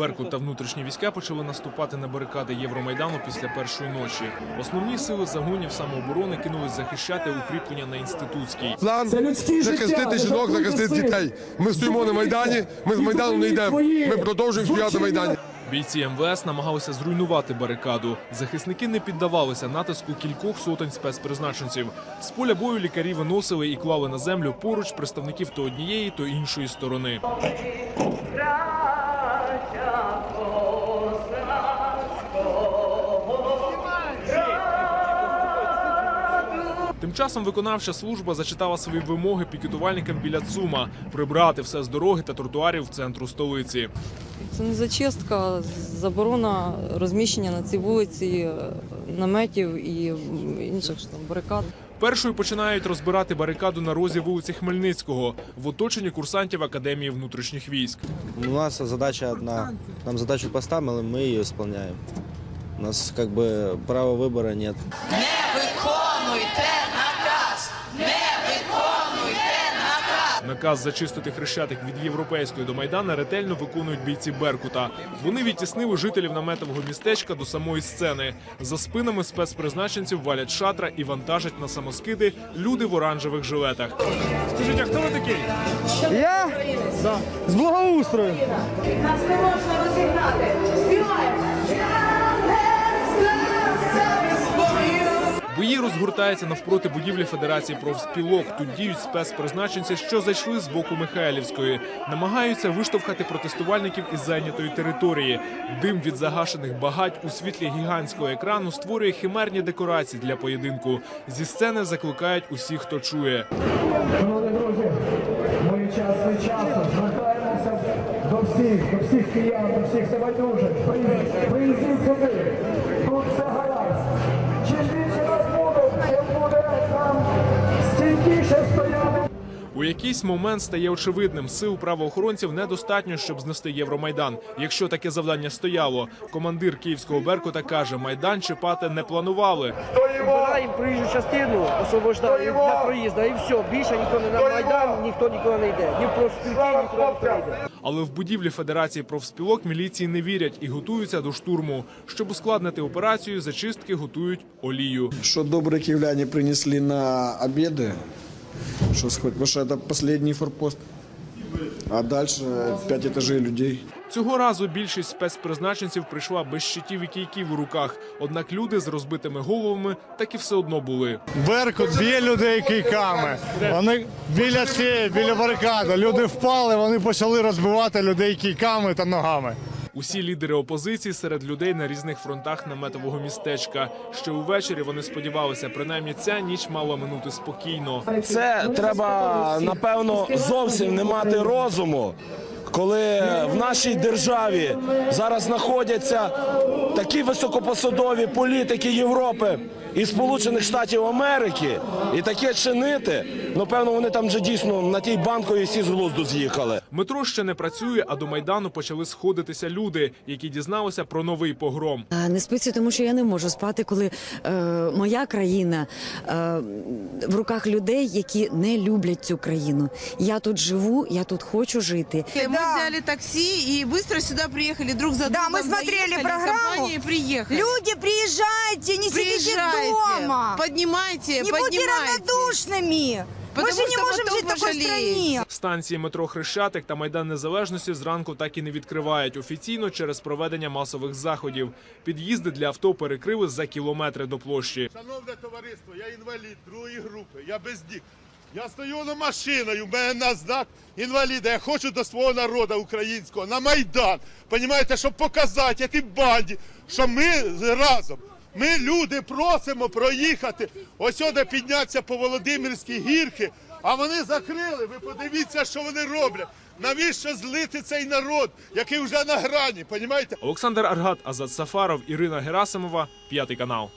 Беркут та внутрішні війська почали наступати на барикади Євромайдану після першої ночі. Основні сили загонів самооборони кинулись захищати укріплення на інститутській. План захистити жінок, захистити дітей. Ми стоїмо на майдані. Ми з майдану не йдемо. Ми продовжуємо стояти на майдані. Бійці МВС намагалися зруйнувати барикаду. Захисники не піддавалися натиску кількох сотень спецпризначенців. З поля бою лікарі виносили і клали на землю поруч представників то однієї, то іншої сторони. Тим часом виконавча служба зачитала свої вимоги пікетувальникам біля ЦУМа прибрати все з дороги та тротуарів центру столиці. Це не зачистка, заборона розміщення на цій вулиці е, наметів і інших там барикад. Першою починають розбирати барикаду на розі вулиці Хмельницького в оточенні курсантів Академії внутрішніх військ. У нас задача одна. Нам задачу поставили, мы ее исполняем. У нас как бы права выбора нет. Не виконуйте наказ! Наказ! Зачистити хрещатик від європейської до майдана ретельно виконують бійці Беркута. Вони відтіснили жителів наметового містечка до самої сцени. За спинами спецпризначенців валять шатра і вантажать на самоскиди люди в оранжевих жилетах. Скажіть, а хто ви такий? Я? З благоустрою. Бої навпроти будівлі Федерації профспілок. Тут діють спецпризначенці, що зайшли з боку Михайлівської. Намагаються виштовхати протестувальників із зайнятої території. Дим від загашених багать у світлі гігантського екрану створює химерні декорації для поєдинку. Зі сцени закликають усіх, хто чує. Шановні друзі, ми час від часу звертаємося до всіх, до всіх киян, до всіх небайдужих. Приїздіть, сюди. Тут все гаразд. У якийсь момент стає очевидним, сил правоохоронців недостатньо, щоб знести Євромайдан. Якщо таке завдання стояло, командир київського Беркута каже, майдан чіпати не планували. Збираємо проїжджу частину, освобождаємо для проїзду і все. Більше ніхто не на Майдан, ніхто ніколи не йде. Ні в профспілки, ніхто не йде. Але в будівлі Федерації профспілок міліції не вірять і готуються до штурму. Щоб ускладнити операцію, зачистки готують олію. что добрые киевляне принесли на обеды, что сход- потому что это последний форпост. А дальше пять этажей людей. Цього разу більшість спецпризначенців прийшла без щитів і кійків у руках. Однак люди з розбитими головами так і все одно були. Беркут б'є людей кийками. Вони біля цієї, біля барикади. Люди впали, вони почали розбивати людей кийками та ногами. Усі лідери опозиції серед людей на різних фронтах наметового містечка. Ще увечері вони сподівалися, принаймні ця ніч мала минути спокійно. Це треба напевно зовсім не мати розуму, коли в нашій державі зараз знаходяться такі високопосадові політики Європи і Сполучених Штатів Америки, і таке чинити. Ну певно, вони там вже дійсно на тій банковій всі з глузду з'їхали. Метро ще не працює, а до майдану почали сходитися люди, які дізналися про новий погром. Не спиться, тому що я не можу спати, коли е, моя країна е, в руках людей, які не люблять цю країну. Я тут живу, я тут хочу жити Мы взяли такси и быстро сюда приехали друг за Да, другом. мы смотрели заехали, программу. компанией приехали. Люди, приезжайте, не сидите Приезжайте, дома. поднимайте, Не будьте поднимайте. равнодушными. Мы Потому же не что можем потом жить в такой пожалеете. стране. Станції метро Хрещатик та Майдан Незалежності зранку так і не відкривають офіційно через проведення масових заходів. Під'їзди для авто перекрили за кілометри до площі. Шановне товариство, я інвалід другої групи, я без дік. Я стою на машиною, в мене на знак інваліда. Я хочу до свого народу українського на Майдан. Понімаєте, щоб показати якій банді, що ми разом. Ми люди просимо проїхати. Ось сюди піднятися по Володимирській гірки, а вони закрили. Ви подивіться, що вони роблять. Навіщо злити цей народ, який вже на грані? Понімаєте? Олександр Аргат, Азат Сафаров, Ірина Герасимова, п'ятий канал.